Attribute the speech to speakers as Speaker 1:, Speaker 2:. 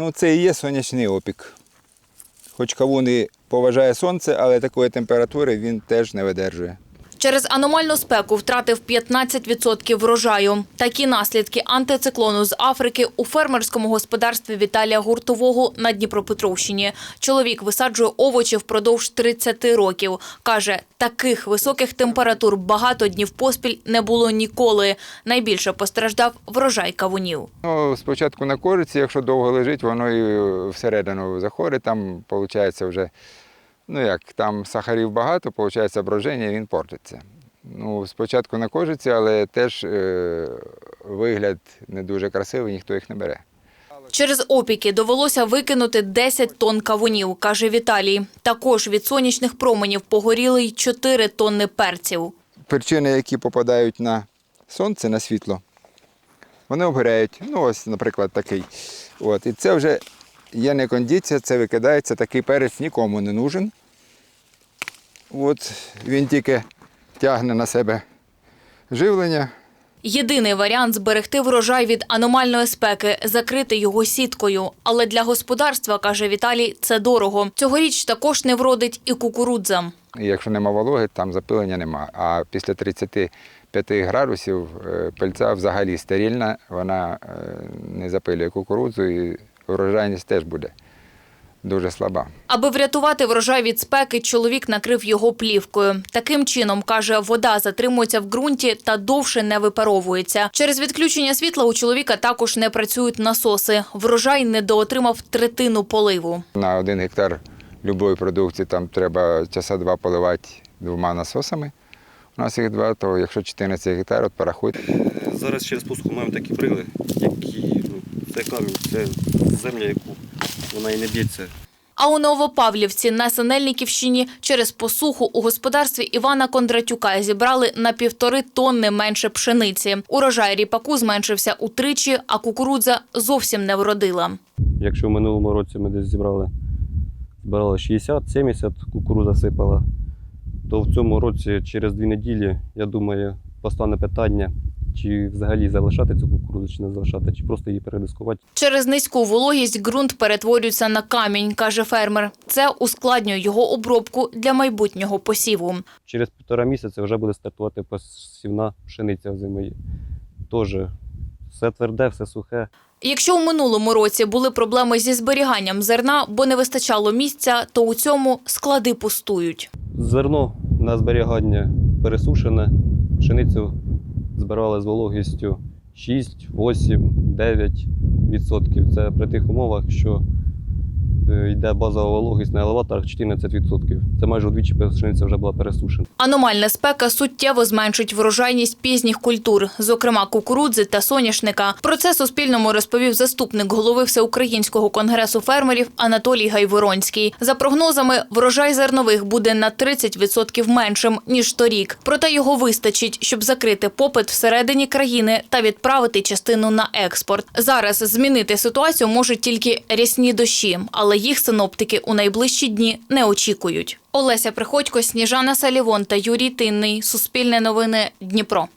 Speaker 1: Ну, це і є сонячний опік. Хоч кавун і поважає сонце, але такої температури він теж не видержує.
Speaker 2: Через аномальну спеку втратив 15% врожаю. Такі наслідки антициклону з Африки у фермерському господарстві Віталія Гуртового на Дніпропетровщині. Чоловік висаджує овочі впродовж 30 років. Каже, таких високих температур багато днів поспіль не було ніколи. Найбільше постраждав врожай кавунів.
Speaker 1: Ну, спочатку на кориці, якщо довго лежить, воно і всередину заходить, там виходить вже, ну як, там сахарів багато, виходить броження, він портиться. Ну, спочатку на кожиці, але теж е, вигляд не дуже красивий, ніхто їх не бере.
Speaker 2: Через опіки довелося викинути 10 тонн кавунів, каже Віталій. Також від сонячних променів погоріли й 4 тонни перців.
Speaker 1: Перчини, які попадають на сонце, на світло, вони обгоряють. Ну, ось, наприклад, такий. От. І це вже є не кондиція, це викидається, такий перець нікому не нужен. От він тільки тягне на себе живлення.
Speaker 2: Єдиний варіант зберегти врожай від аномальної спеки закрити його сіткою. Але для господарства, каже Віталій, це дорого. Цьогоріч також не вродить і кукурудза.
Speaker 1: І якщо нема вологи, там запилення нема. А після 35 градусів е, пильця взагалі стерильна, вона е, не запилює кукурудзу і врожайність теж буде дуже слаба.
Speaker 2: Аби врятувати врожай від спеки, чоловік накрив його плівкою. Таким чином, каже, вода затримується в ґрунті та довше не випаровується. Через відключення світла у чоловіка також не працюють насоси. Врожай недоотримав третину поливу.
Speaker 1: На один гектар будь-якої продукції там треба часа два поливати двома насосами. У нас їх два, то якщо 14 гектар, от порахуйте.
Speaker 3: Зараз через пуску маємо такі прили, які це камінь, це земля, яку вона і не б'ється.
Speaker 2: А у Новопавлівці на Синельниківщині через посуху у господарстві Івана Кондратюка зібрали на півтори тонни менше пшениці. Урожай ріпаку зменшився утричі, а кукурудза зовсім не вродила.
Speaker 3: Якщо в минулому році ми десь зібрали, збирали 60-70, кукуруза сипала, то в цьому році через дві неділі, я думаю, постане питання, чи взагалі залишати цю кукурузу, чи не залишати, чи просто її передискувати.
Speaker 2: Через низьку вологість ґрунт перетворюється на камінь, каже фермер. Це ускладнює його обробку для майбутнього посіву.
Speaker 3: Через півтора місяця вже буде стартувати посівна пшениця в зимі. Теж все тверде, все сухе.
Speaker 2: Якщо у минулому році були проблеми зі зберіганням зерна, бо не вистачало місця, то у цьому склади пустують.
Speaker 3: Зерно на зберігання пересушене, пшеницю збирали з вологістю 6, 8, 9 відсотків. Це при тих умовах, що йде базова вологість на елеваторах 14 відсотків. Це майже вдвічі пшениця вже була пересушена.
Speaker 2: Аномальна спека суттєво зменшить врожайність пізніх культур, зокрема кукурудзи та соняшника. Про це Суспільному розповів заступник голови Всеукраїнського конгресу фермерів Анатолій Гайворонський. За прогнозами, врожай зернових буде на 30% меншим ніж торік. Проте його вистачить, щоб закрити попит всередині країни та відправити частину на експорт. Зараз змінити ситуацію можуть тільки рясні дощі, але їх синоптики у найближчі дні не очікують. Олеся Приходько, Сніжана Салівон та Юрій Тинний. Суспільне новини Дніпро.